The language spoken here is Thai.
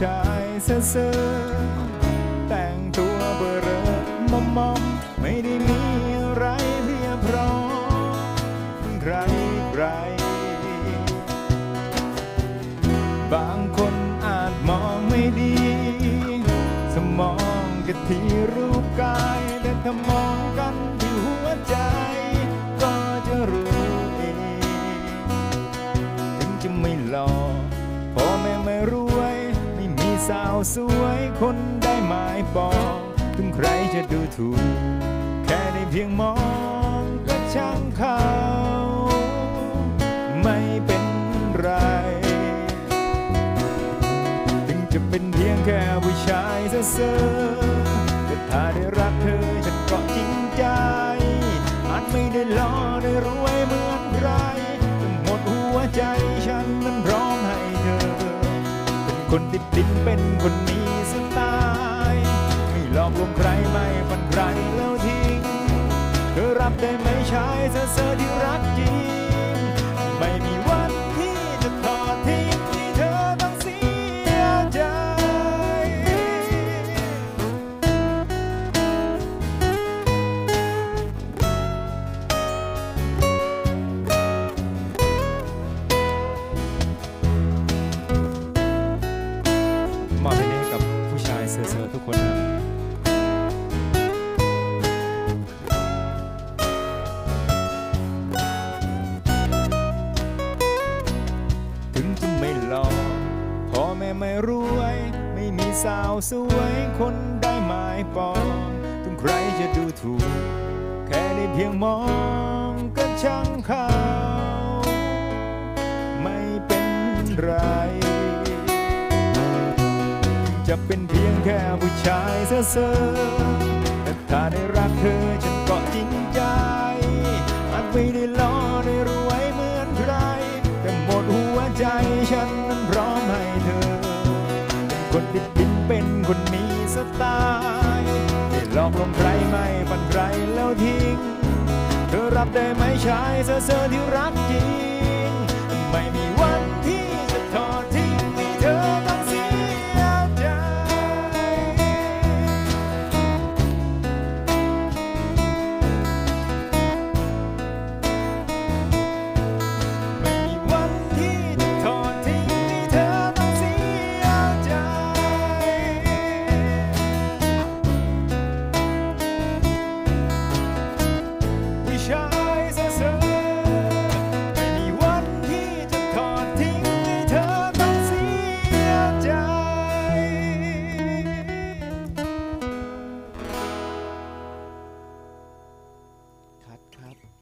เซ่อเซ่อแต่งตัวเบอร์เรอมอมมอมไม่ได้มีอะไรเรียบร้อยใครใครบางคนอาจมองไม่ดี สมองกันที่รูปกาย แต่ถ้ามองกันที่หัวใจ ก็จะรู้เองถึงจะไม่หล่อพ่อแม่ไม่รวย สาวสวยคนได้หมายปองถึงใครจะดูถูก แค่ได้เพียงมองก็ช่างเขา ไม่เป็นไร ถึงจะเป็นเพียงแค่ผู้ชายเซ่อ คนติดดินเป็นคนมีสไตล์ไม่หลอกลวงใครไม่ฟันใครแล้วทิ้งเธอรับได้ไหมชายเธอ เซ่อๆทุกคนนะถึงจะไม่หล่อพ่อแม่ไม่รวย ไม่มีสาวสวยคนได้หมายปองถึงใครจะดูถูก แค่ได้เพียงมองก็ช่างเขา ไม่เป็นไร จะเป็นเพียงแค่ผู้ชายเซ่อแต่ถ้าได้รักเธอฉันก็จริงใจอาจไม่ได้ล่อได้รวยเหมือนใคร แต่หมดหัวใจฉันนั้นพร้อมให้เธอ เป็นคนติดดินเป็นคนมีสไตล์ไม่หลอกลวงใครไม่ฝันใครแล้วทิ้ง เธอรับได้ไหมชายเซ่อที่รักจริง ไม่มี